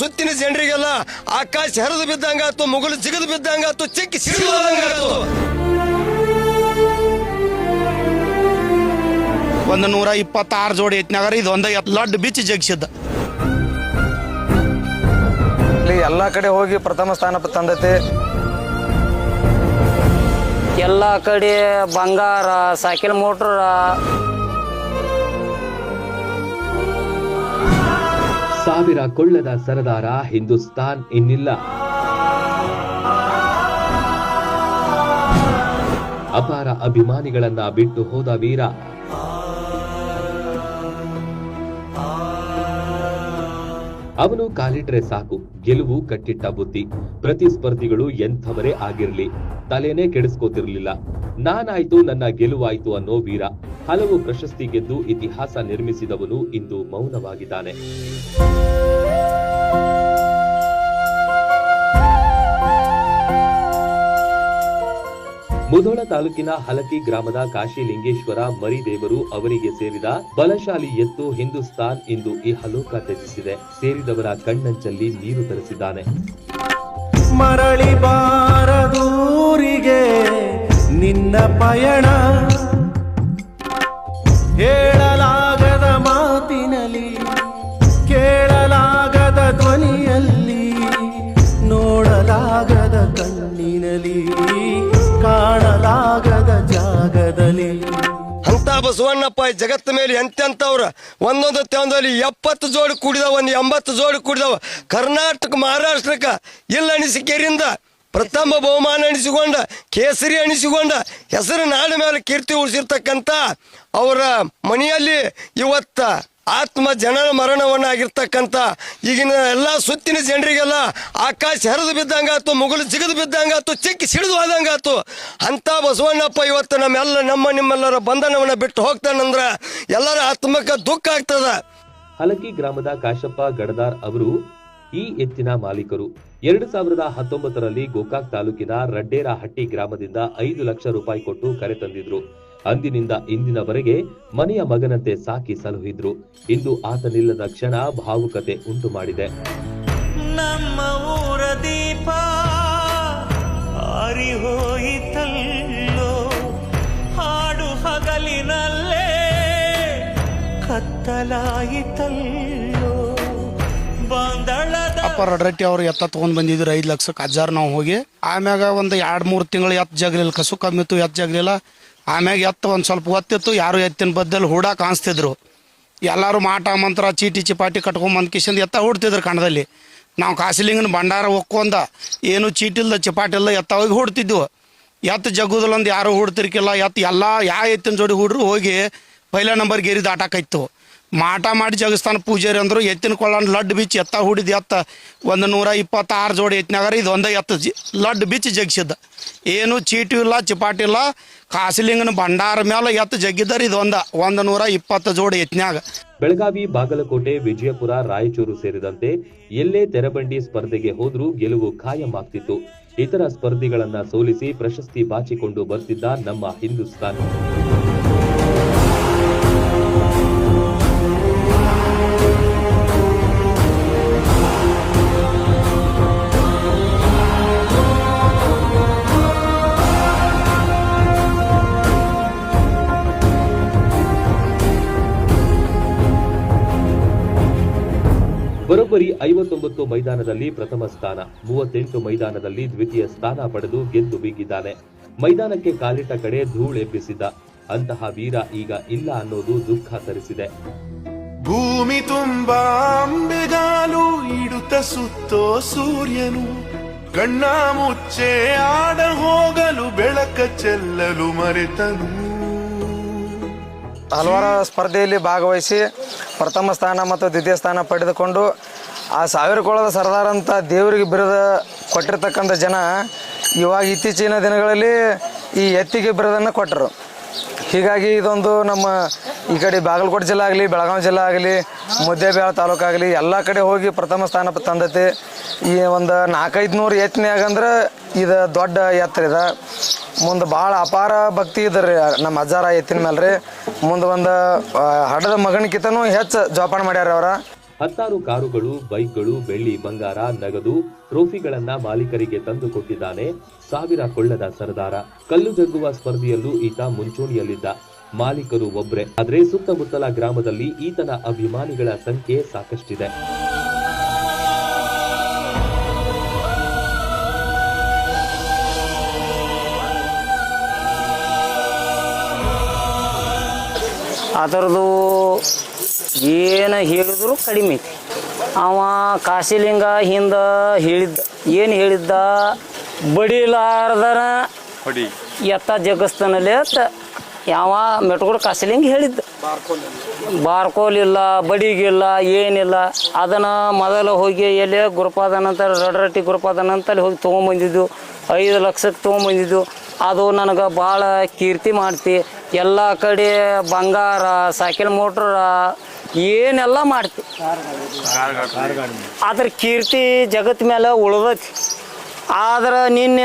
ಸುತ್ತಿನ ಜನರಿಗೆಲ್ಲ ಆಕಾಶ ಹರಿದು ಬಿದ್ದಂಗಾತು ಮುಗುಳು ಜಿಗಿದು ಬಿದ್ದಂಗಾತು ಚಿಕ್ಕಿ ಸಿಡಿದಂಗಾತು ಒಂದು ನೂರ ಇಪ್ಪತ್ತಾರು ಜೋಡಿ ಎತ್ನಾಗಾರ ಇದು ಒಂದ ಲಡ್ ಬಿಚ್ಚಿ ಜಗಿಸಿದ್ದ. ಇಲ್ಲಿ ಎಲ್ಲ ಕಡೆ ಹೋಗಿ ಪ್ರಥಮ ಸ್ಥಾನ ತಂದೈತಿ. ಎಲ್ಲ ಕಡೆ ಬಂಗಾರ ಸೈಕಲ್ ಮೋಟ್ರ ಸಾವಿರ ಕೊಳ್ಳದ ಸರದಾರ ಹಿಂದೂಸ್ತಾನ್ ಇನ್ನಿಲ್ಲ. ಅಪಾರ ಅಭಿಮಾನಿಗಳನ್ನ ಬಿಟ್ಟು ಹೋದ ವೀರ. ಅವನು ಕಾಲಿಟ್ರೆ ಸಾಕು, ಗೆಲುವು ಕಟ್ಟಿಟ್ಟ ಬುದ್ಧಿ. ಪ್ರತಿಸ್ಪರ್ಧಿಗಳು ಎಂಥವರೇ ಆಗಿರ್ಲಿ, ತಲೆನೇ ಕೆಡಿಸ್ಕೋತಿರ್ಲಿಲ್ಲ. ನಾನಾಯ್ತು, ನನ್ನ ಗೆಲುವಾಯ್ತು ಅನ್ನೋ ವೀರ. ಹಲವು ಪ್ರಶಸ್ತಿ ಗೆದ್ದು ಇತಿಹಾಸ ನಿರ್ಮಿಸಿದವನು ಇಂದು ಮೌನವಾಗಿದ್ದಾನೆ. ಮುಧೋಳ ತಾಲೂಕಿನ ಹಲಕಿ ಗ್ರಾಮದ ಕಾಶಿಲಿಂಗೇಶ್ವರ ಮರಿದೇವರು ಅವರಿಗೆ ಸೇರಿದ ಬಲಶಾಲಿ ಎತ್ತು ಹಿಂದೂಸ್ತಾನ್ ಇಂದು ಇಹಲೋಕ ತ್ಯಜಿಸಿದೆ. ಸೇರಿದವರ ಕಣ್ಣಂಚಲ್ಲಿ ನೀರು ತರಿಸಿದ್ದಾನೆ. ಮರಳಿ ಬಾರದೂರಿಗೆ ನಿನ್ನ ಪಯಣ ಹೇಳಲಾಗದ ಮಾತಿನಲ್ಲಿ, ಕೇಳಲಾಗದ ಧ್ವನಿಯಲ್ಲಿ, ನೋಡಲಾಗದ ಕಣ್ಣಿನಲ್ಲಿ, ಕಾಣಲಾಗದ ಜಾಗದಲ್ಲಿ. ಅಂತ ಬಸವಣ್ಣಪ್ಪ ಜಗತ್ತ ಮೇಲೆ ಎಂತೆಂತವ್ರ ಒಂದೊಂದು ತೆಂದಲ್ಲಿ ಎಪ್ಪತ್ತು ಜೋಡಿ ಕುಡಿದವ, ಒಂದು ಎಂಬತ್ತು ಜೋಡಿ ಕುಡಿದವ. ಕರ್ನಾಟಕ, ಮಹಾರಾಷ್ಟ್ರಕ್ಕ ಇಲ್ಲ ಅನಿಸಿಕೆರಿಂದ ಪ್ರಥಮ ಬಹುಮಾನ ಅನಿಸಿಕೊಂಡ ಕೇಸರಿ ಅನಿಸಿಕೊಂಡ ಹೆಸರು ನಾಡ ಮೇಲೆ ಕೀರ್ತಿ ಉಳಿಸಿರ್ತಕ್ಕಂಥ ಅವರ ಮನೆಯಲ್ಲಿ ಇವತ್ತ ಆತ್ಮ ಜನನ ಮರಣವನ್ನಾಗಿರ್ತಕ್ಕಂಥ ಈಗಿನ ಎಲ್ಲ ಸುತ್ತಿನ ಜನರಿಗೆಲ್ಲ ಆಕಾಶ ಹರಿದು ಬಿದ್ದಂಗಾತು ಮುಗುಳು ಜಿಗಿದು ಬಿದ್ದಂಗಾತು ಚಿಕ್ಕಿ ಸಿಡಿದು ಹೋದಂಗಾತು ಅಂತ ಬಸವಣ್ಣಪ್ಪ ಇವತ್ತು ನಮ್ಮೆಲ್ಲ, ನಮ್ಮ ನಿಮ್ಮೆಲ್ಲರ ಬಂಧನವನ್ನ ಬಿಟ್ಟು ಹೋಗ್ತಾನಂದ್ರೆ ಎಲ್ಲರ ಆತ್ಮಕ್ಕೆ ದುಃಖ ಆಗ್ತದ. ಹಲಕಿ ಗ್ರಾಮದ ಕಾಶಪ್ಪ ಗಡದಾರ್ ಅವರು ಈ ಎತ್ತಿನ ಮಾಲೀಕರು. ಎರಡು ಸಾವಿರದ ಹತ್ತೊಂಬತ್ತರಲ್ಲಿ ಗೋಕಾಕ್ ತಾಲೂಕಿನ ರಡ್ಡೇರಹಟ್ಟಿ ಗ್ರಾಮದಿಂದ ಐದು ಲಕ್ಷ ರೂಪಾಯಿ ಕೊಟ್ಟು ಕರೆತಂದಿದ್ರು ಅಂದಿನಿಂದ ಇಂದಿನವರೆಗೆ ಮನೆಯ ಮಗನಂತೆ ಸಾಕಿ ಸಲುಹಿದ್ರು. ಇಂದು ಆತನಿಲ್ಲದ ಕ್ಷಣ ಭಾವುಕತೆ ಉಂಟು ಮಾಡಿದೆ. ನಮ್ಮ ಊರ ದೀಪ ಹಾಡು ಹಗಲಿನಲ್ಲೇ ಕತ್ತಲಾಯಿತಲ್ಲೋ? ಅಪ್ಪ ರಡ್ರಟ್ಟಿ ಅವ್ರು ಎತ್ತ ತಗೊಂಡ್ ಬಂದಿದ್ರು ಐದು ಲಕ್ಷಕ್ಕೆ ಅಜ್ಜಾರ್ ನಾವು ಹೋಗಿ. ಆಮ್ಯಾಗ ಒಂದು ಎರಡು ಮೂರು ತಿಂಗಳು ಎತ್ತು ಜಗ್ಲಿಲ್ಲ, ಕಸು ಕಮ್ಮಿತ್ತು ಎತ್ತು ಜಗ್ಲಿಲ್ಲ. ಆಮ್ಯಾಗ ಎತ್ತು ಒಂದು ಸ್ವಲ್ಪ ಒತ್ತಿತ್ತು ಯಾರು ಎತ್ತಿನ ಬದ್ದಲ್ಲಿ ಹೂಡ ಕಾಣಿಸ್ತಿದ್ರು. ಎಲ್ಲರೂ ಮಾಟ ಮಂತ್ರ ಚೀಟಿ ಚಿಪಾಟಿ ಕಟ್ಕೊಂಬಂದು ಕಿಶಂದು ಎತ್ತ ಹುಡ್ತಿದ್ರು ಕಣದಲ್ಲಿ. ನಾವು ಕಾಸಿಲಿಂಗನ ಭಂಡಾರ ಒಕ್ಕೊಂದ, ಏನು ಚೀಟಿಲ್ದ ಚಿಪಾಟಿ ಇಲ್ಲ ಎತ್ತ ಹೋಗಿ ಹುಡ್ತಿದ್ವು. ಎತ್ತು ಜಗ್ಗುದಲ್ಲೊಂದು ಯಾರು ಹುಡ್ತಿರ್ಕಿಲ್ಲ ಎತ್ತು ಎಲ್ಲ ಯಾವ ಎತ್ತಿನ ಜೋಡಿ ಹುಡ್ರು ಹೋಗಿ ಪೈಲ ನಂಬರ್ ಗೇರಿ ದಾಟಾಕೈತು ಮಾಟ ಮಾಡಿ ಜಗಸ್ತಾನ ಪೂಜಾರಿ ಅಂದರು, ಎತ್ತಿನ ಕೊಳ್ಳನ್ ಲಡ್ಡು ಬಿಚ್ಚಿ ಎತ್ತ ಹುಡಿದ ಎತ್ತ, ಒಂದು ನೂರ ಇಪ್ಪತ್ತಾರು ಜೋಡಿ ಎತ್ತಿನಾಗಾರ ಇದು ಒಂದೇ ಎತ್ತ ಜಿ ಲಡ್ ಬಿಚ್ಚಿ ಜಗ್ಸಿದ್ದ. ಏನು ಚೀಟಿ ಇಲ್ಲ, ಚಿಪಾಟಿ ಇಲ್ಲ, ಕಾಸಿಲಿಂಗನ ಭಂಡಾರ ಮೇಲೆ ಎತ್ತ ಜಗ್ಗಿದ್ದಾರೆ ಇದು ಒಂದ, ಒಂದು ನೂರ ಇಪ್ಪತ್ತು ಜೋಡಿ ಎತ್ತಿನಾಗ ಬೆಳಗಾವಿ, ಬಾಗಲಕೋಟೆ, ವಿಜಯಪುರ, ರಾಯಚೂರು ಸೇರಿದಂತೆ ಎಲ್ಲೇ ತೆರಬಂಡಿ ಸ್ಪರ್ಧೆಗೆ ಹೋದರೂ ಗೆಲುವು ಖಾಯಂ ಇತರ ಸ್ಪರ್ಧಿಗಳನ್ನ ಸೋಲಿಸಿ ಪ್ರಶಸ್ತಿ ಬಾಚಿಕೊಂಡು ಬರ್ತಿದ್ದ ನಮ್ಮ ಹಿಂದೂಸ್ತಾನ್. ಐವತ್ತೊಂಬತ್ತು ಮೈದಾನದಲ್ಲಿ ಪ್ರಥಮ ಸ್ಥಾನ ಮೂವತ್ತೆಂಟು ಮೈದಾನದಲ್ಲಿ ದ್ವಿತೀಯ ಸ್ಥಾನ ಪಡೆದು ಗೆದ್ದು ಬೀಗಿದ್ದಾನೆ. ಮೈದಾನಕ್ಕೆ ಕಾಲಿಟ್ಟ ಕಡೆ ಧೂಳೆಬ್ಬಿಸಿದ್ದ ಅಂತಹ ವೀರ ಈಗ ಇಲ್ಲ ಅನ್ನೋದು ದುಃಖ ತರಿಸಿದೆ. ಭೂಮಿ ತುಂಬಾಂಬೆಗಾಲು ಇಡುತ್ತ ಸುತ್ತೋ ಸೂರ್ಯನು. ಕಣ್ಣ ಮುಚ್ಚೆ ಆಡ ಹೋಗಲು ಬೆಳಕ ಚೆಲ್ಲಲು ಮರೆತನು. ಹಲವಾರು ಸ್ಪರ್ಧೆಯಲ್ಲಿ ಭಾಗವಹಿಸಿ ಪ್ರಥಮ ಸ್ಥಾನ ಮತ್ತು ದ್ವಿತೀಯ ಸ್ಥಾನ ಪಡೆದುಕೊಂಡು ಆ ಸಾವಿರ ಕೊಳದ ಸರ್ದಾರ್ ಅಂತ ದೇವರಿಗೆ ಬಿರದ ಕೊಟ್ಟಿರ್ತಕ್ಕಂಥ ಜನ ಇವಾಗ ಇತ್ತೀಚಿನ ದಿನಗಳಲ್ಲಿ ಈ ಎತ್ತಿಗೆ ಬಿರದನ್ನು ಕೊಟ್ಟರು. ಹೀಗಾಗಿ ಇದೊಂದು ನಮ್ಮ ಈ ಕಡೆ ಬಾಗಲಕೋಟೆ ಜಿಲ್ಲೆ ಆಗಲಿ, ಬೆಳಗಾವಿ ಜಿಲ್ಲೆ ಆಗಲಿ ಮುದ್ದೇಬೇಳ ತಾಲೂಕು ಆಗಲಿ, ಎಲ್ಲ ಕಡೆ ಹೋಗಿ ಪ್ರಥಮ ಸ್ಥಾನ ತಂದೈತಿ. ಈ ಒಂದು ನಾಲ್ಕೈದು ನೂರು ಅಂದ್ರೆ ಇದು ದೊಡ್ಡ ಎತ್ತರ ಇದೆ. ಮುಂದೆ ಭಾಳ ಅಪಾರ ಭಕ್ತಿ ಇದ್ರಿ ನಮ್ಮ ಅಜ್ಜಾರ ಎತ್ತಿನ ಮೇಲೆ ರೀ ಮುಂದೆ ಒಂದು ಹಡದ ಮಗನಕ್ಕಿಂತನೂ ಹೆಚ್ಚು ಜೋಪಾನ ಮಾಡ್ಯಾರ ಅವ್ರ. ಹತ್ತಾರು ಕಾರುಗಳು, ಬೈಕ್ಗಳು, ಬೆಳ್ಳಿ, ಬಂಗಾರ, ನಗದು, ಟ್ರೋಫಿಗಳನ್ನ ಮಾಲೀಕರಿಗೆ ತಂದು ಕೊಟ್ಟಿದ್ದಾನೆ ಸಾವಿರ ಕೊಳ್ಳದ ಸರದಾರ. ಕಲ್ಲು ಜಗ್ಗುವ ಸ್ಪರ್ಧೆಯಲ್ಲೂ ಈತ ಮುಂಚೂಣಿಯಲ್ಲಿದ್ದ. ಮಾಲೀಕರು ಒಬ್ರೆ, ಆದ್ರೆ ಸುತ್ತಮುತ್ತಲ ಗ್ರಾಮದಲ್ಲಿ ಈತನ ಅಭಿಮಾನಿಗಳ ಸಂಖ್ಯೆ ಸಾಕಷ್ಟಿದೆ. ಅದರದು ಏನು ಹೇಳಿದ್ರು ಕಡಿಮೆ ಐತಿ. ಅವ ಕಾಶಿಲಿಂಗ ಹಿಂದ ಹೇಳಿದ್ದ ಏನು ಹೇಳಿದ್ದ? ಬಡಿಲಾರ್ದನ ಎತ್ತ ಜಗಸ್ತನಲ್ಲಿ ಅಂತ ಯಾವ ಮೆಟ್ಗೋಡು ಕಾಶಿಲಿಂಗ ಹೇಳಿದ್ದ. ಬಾರ್ಕೋಲಿಲ್ಲ ಬಡಿಗಿಲ್ಲ ಏನಿಲ್ಲ. ಅದನ್ನು ಮೊದಲು ಹೋಗಿ ಎಲ್ಲಿ ಗುರುಪಾದ ರಡರಟ್ಟಿ ಗುರುಪಾದನ ಗುರುಪಾದ ಅಲ್ಲಿ ಹೋಗಿ ತೊಗೊಂಬಂದಿದ್ದು. ಐದು ಲಕ್ಷಕ್ಕೆ ತೊಗೊಂಬಂದಿದ್ದು. ಅದು ನನಗೆ ಭಾಳ ಕೀರ್ತಿ ಮಾಡ್ತಿ. ಎಲ್ಲ ಕಡೆ ಬಂಗಾರ ಸೈಕಲ್ ಮೋಟ್ರ ಏನೆಲ್ಲ ಮಾಡ್ತಿ? ಅದ್ರ ಕೀರ್ತಿ ಜಗತ್ ಮೇಲೆ ಉಳ್ದೈತಿ. ಆದ್ರೆ ನಿನ್ನೆ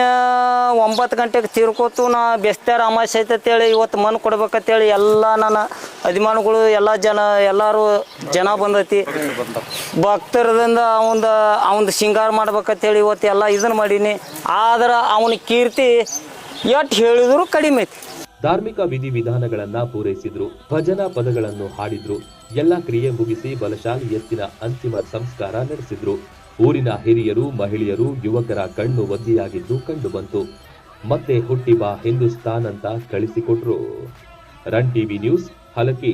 ಒಂಬತ್ತು ಗಂಟೆಗೆ ತೀರ್ಕೋತು ನಾ ಬೆಸ್ತಾರ ಅಮಾಸೆ ಅಂತೇಳಿ ಇವತ್ತು ಮನ್ ಕೊಡ್ಬೇಕಂತೇಳಿ ಎಲ್ಲ ನನ್ನ ಅಭಿಮಾನಿಗಳು, ಎಲ್ಲ ಜನ, ಎಲ್ಲರೂ ಜನ ಬಂದೈತಿ. ಭಕ್ತರದಿಂದ ಅವಂದ, ಅವಂದು ಶೃಂಗಾರ ಮಾಡ್ಬೇಕಂತೇಳಿ ಇವತ್ತು ಎಲ್ಲ ಇದನ್ನ ಮಾಡೀನಿ. ಆದ್ರೆ ಅವನ ಕೀರ್ತಿ ಎಷ್ಟು ಹೇಳಿದ್ರು ಕಡಿಮೆ ಐತಿ. ಧಾರ್ಮಿಕ ವಿಧಿವಿಧಾನಗಳನ್ನ ಪೂರೈಸಿದ್ರು, ಭಜನಾ ಪದಗಳನ್ನು ಹಾಡಿದ್ರು ಎಲ್ಲ ಕ್ರಿಯೆ ಮುಗಿಸಿ ಬಲಶಾಲಿ ಎತ್ತಿನ ಅಂತಿಮ ಸಂಸ್ಕಾರ ನಡೆಸಿದ್ರು. ಊರಿನ ಹಿರಿಯರು, ಮಹಿಳೆಯರು, ಯುವಕರ ಕಣ್ಣು ಒದ್ದಿಯಾಗಿದ್ದು ಕಂಡು ಬಂತು. ಮತ್ತೆ ಬಾ ಹಿಂದೂಸ್ತಾನ್ ಅಂತ ಕಳಿಸಿಕೊಟ್ರು. Run TV news, Halaki.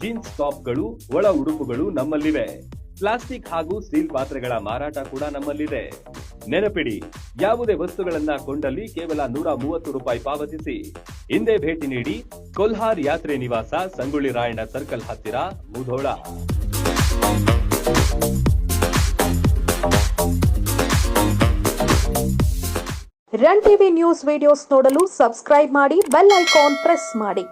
jeans ಟಾಪ್ಗಳು ಒಳ ಉಡುಪುಗಳು ನಮ್ಮಲ್ಲಿವೆ. ಪ್ಲಾಸ್ಟಿಕ್ ಹಾಗೂ ಸ್ಟೀಲ್ ಪಾತ್ರೆಗಳ ಮಾರಾಟ ಕೂಡ ನಮ್ಮಲ್ಲಿದೆ. ನೆನಪಿಡಿ, ಯಾವುದೇ ವಸ್ತುಗಳನ್ನ ಕೊಂಡಲ್ಲಿ ಕೇವಲ ನೂರ ಮೂವತ್ತು ರೂಪಾಯಿ ಪಾವತಿಸಿ. ಹಿಂದೆ ಭೇಟಿ ನೀಡಿ, ಕೊಲ್ಹಾರ್ ಯಾತ್ರೆ ನಿವಾಸ, ಸಂಗೊಳ್ಳಿ ರಾಯಣ್ಣ ಸರ್ಕಲ್ ಹತ್ತಿರ, Mudhol. Run TV news videos ನೋಡಲು ಸಬ್ಸ್ಕ್ರೈಬ್ ಮಾಡಿ, ಬೆಲ್ ಐಕಾನ್ ಪ್ರೆಸ್ ಮಾಡಿ.